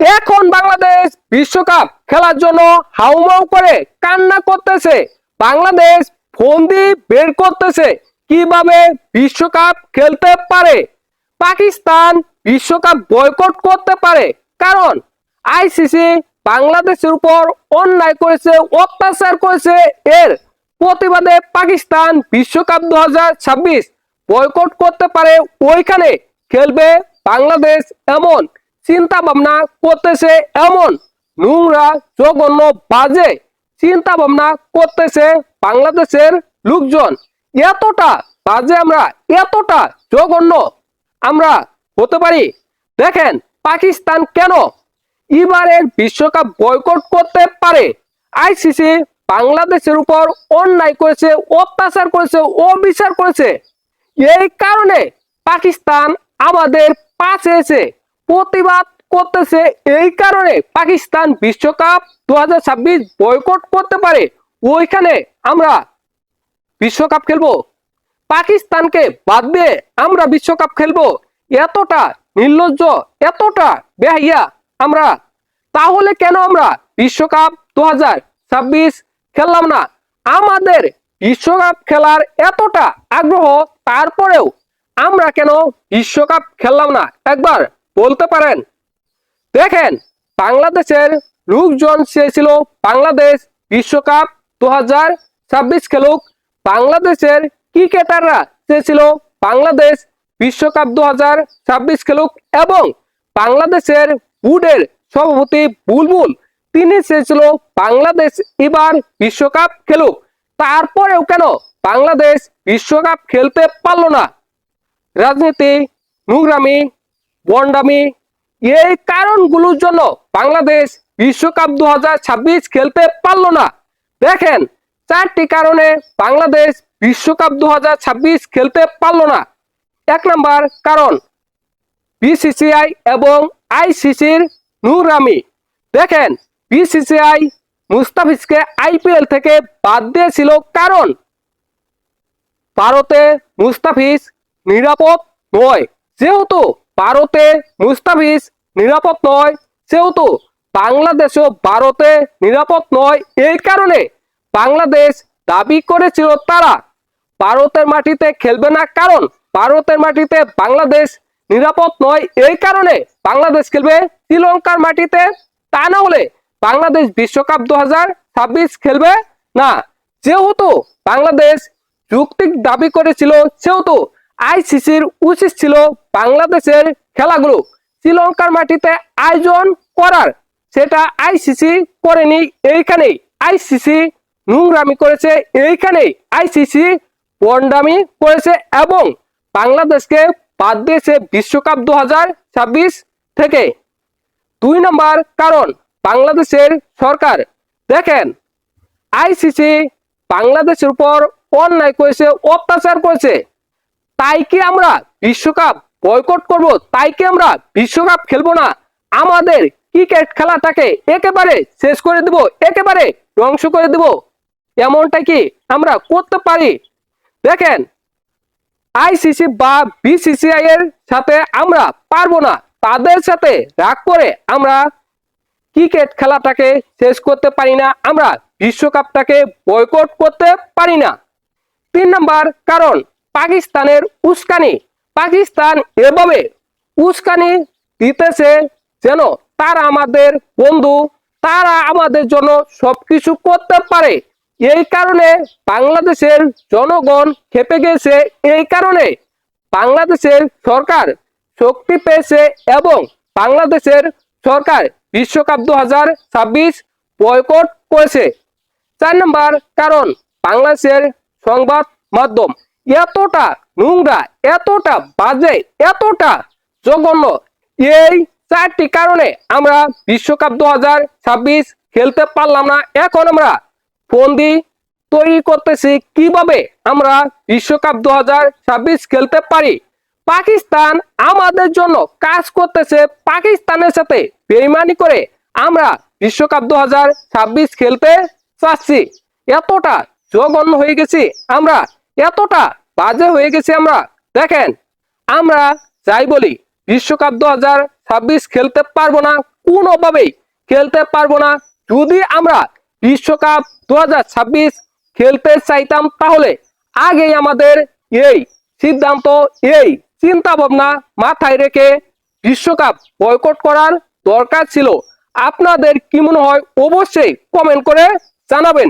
এখন বাংলাদেশ বিশ্বকাপ খেলার জন্য হাউমাউ করে কান্না করতেছে। বাংলাদেশ ফোন দিয়ে বের করতেছে কীভাবে বিশ্বকাপ খেলতে পারে। পাকিস্তান বিশ্বকাপ বয়কট করতে পারে কারণ আইসিসি বাংলাদেশের উপর অন্যায় করেছে, অত্যাচার করেছে। এর প্রতিবাদে পাকিস্তান বিশ্বকাপ দু বয়কট করতে পারে। ওইখানে খেলবে বাংলাদেশ এমন চিন্তা ভাবনা করতেছে এমন। নোংরা, জঘন্য, বাজে চিন্তা ভাবনা করতেছে বাংলাদেশের লোকজন। এতটা বাজে আমরা, এতটা জঘন্য আমরা হতে পারি। দেখেন পাকিস্তান কেন এবারের বিশ্বকাপ বয়কট করতে পারে? আইসিসি বাংলাদেশের উপর অন্যায় করেছে, অত্যাচার করেছে, অবিচার করেছে। এই কারণে পাকিস্তান আমাদের পাশে এসে প্রতিবাদ করতেছে এই কারণে পাকিস্তান বিশ্বকাপ দু হাজার ছাব্বিশ বয়কট করতে পারে। ওইখানে আমরা বিশ্বকাপ খেলব। পাকিস্তানকে বাদ দিয়ে আমরা বিশ্বকাপ খেলব। এতটা নির্লজ্জ, এতটা বেহাইয়া আমরা। তাহলে কেন আমরা বিশ্বকাপ দু খেললাম না? আমাদের বিশ্বকাপ খেলার এতটা আগ্রহ, তারপরেও আমরা কেন বিশ্বকাপ খেললাম না? একবার বলতে পারেন। দেখেন, বাংলাদেশের লোকজন চেয়েছিল বাংলাদেশ বিশ্বকাপ দু হাজার ছাব্বিশ খেলুক। বাংলাদেশের ক্রিকেটাররা চেয়েছিল বাংলাদেশ বিশ্বকাপ দু হাজার ছাব্বিশ খেলুক এবং বাংলাদেশের বুডের সভাপতি বুলবুল, তিনি চেয়েছিল বাংলাদেশ এবার বিশ্বকাপ খেলুক। তারপরেও কেন বাংলাদেশ বিশ্বকাপ খেলতে পারল না? রাজনীতি, নোংরামি বন্ডামি এই কারণগুলোর জন্য বাংলাদেশ বিশ্বকাপ দু হাজার ছাব্বিশ খেলতে পারল না। দেখেন, চারটি কারণে বাংলাদেশ বিশ্বকাপ দুহাজার ছাব্বিশ খেলতে পারল না। এক নম্বর কারণ, বিসিসিআই এবং আইসিসির নুরামি। দেখেন, বিসিসিআই মুস্তাফিজকে আইপিএল থেকে বাদ দিয়েছিল কারণ, ভারতে মুস্তাফিজ নিরাপদ নয়। যেহেতু ভারতে মুস্তাফিজ নিরাপদ নয়। সেহেতু বাংলাদেশও ভারতে নিরাপদ নয়। এই কারণে বাংলাদেশ দাবি করেছিল তারা ভারতের মাটিতে খেলবে না। কারণ ভারতের মাটিতে বাংলাদেশ নিরাপদ নয়। এই কারণে বাংলাদেশ খেলবে শ্রীলঙ্কার মাটিতে। তা না হলে বাংলাদেশ বিশ্বকাপ দু খেলবে না। যেহেতু বাংলাদেশ যুক্তিক দাবি করেছিল, সেহেতু আইসিসির উচিত ছিল বাংলাদেশের খেলাগুলো। শ্রীলঙ্কার মাটিতে আয়োজন করার, সেটা আইসিসি করেনি এইখানেই। আইসিসি নোংরামি করেছে এইখানেই। আইসিসি বন্ডামি করেছে এবং বাংলাদেশকে বাদ দিয়েছে বিশ্বকাপ দু হাজার ছাব্বিশ থেকে। দুই নম্বর কারণ, বাংলাদেশের সরকার। দেখেন, আইসিসি বাংলাদেশের উপর অন্যায় করেছে, অত্যাচার করেছে। তাই কি আমরা বিশ্বকাপ বয়কট করব? তাই কি আমরা বিশ্বকাপ খেলব না? আমাদের ক্রিকেট খেলাটাকে একেবারে শেষ করে দেব, একেবারে ধ্বংস করে দেব। এমনটা কি আমরা করতে পারি? দেখেন আইসিসি বা বিসিসিআই এর সাথে আমরা পারব না। তাদের সাথে রাগ করে আমরা ক্রিকেট খেলাটাকে শেষ করতে পারি না, আমরা বিশ্বকাপটাকে বয়কট করতে পারি না। তিন নম্বর কারণ পাকিস্তানের উস্কানি। পাকিস্তান এভাবে উস্কানি দিতেছে যেন তারা আমাদের বন্ধু, তারা আমাদের জন্য সবকিছু করতে পারে। এই কারণে বাংলাদেশের জনগণ খেপে গেছে। এই কারণে বাংলাদেশের সরকার শক্তি পেয়েছে এবং বাংলাদেশের সরকার বিশ্বকাপ দু হাজার ছাব্বিশ বয়কট করেছে। চার নম্বর কারণ বাংলাদেশের সংবাদ মাধ্যম। এতটা নোংরা, এতটা বাজে, এতটা জঘন্য। এই চারটি কারণে আমরা বিশ্বকাপ দু খেলতে পারলাম না। এখন আমরা ফোন দি তৈরি করতেছি। কীভাবে আমরা বিশ্বকাপ দু খেলতে পারি? পাকিস্তান আমাদের জন্য কাজ করতেছে। পাকিস্তানের সাথে বেইমানি করে আমরা বিশ্বকাপ দু খেলতে চাচ্ছি। এতটা জঘন্য হয়ে গেছি আমরা। এতটা বাজে হয়ে গেছি আমরা। দেখেন, আমরা যাই বলি, বিশ্বকাপ দু হাজার ছাব্বিশ খেলতে পারব না কোনোভাবেই। খেলতে পারব না। যদি আমরা বিশ্বকাপ দু হাজার ছাব্বিশ খেলতে চাইতাম তাহলে আগেই আমাদের এই সিদ্ধান্ত, এই চিন্তা ভাবনা মাথায় রেখে বিশ্বকাপ বয়কট করার দরকার ছিল। আপনাদের কি মনে হয়? অবশ্যই কমেন্ট করে জানাবেন।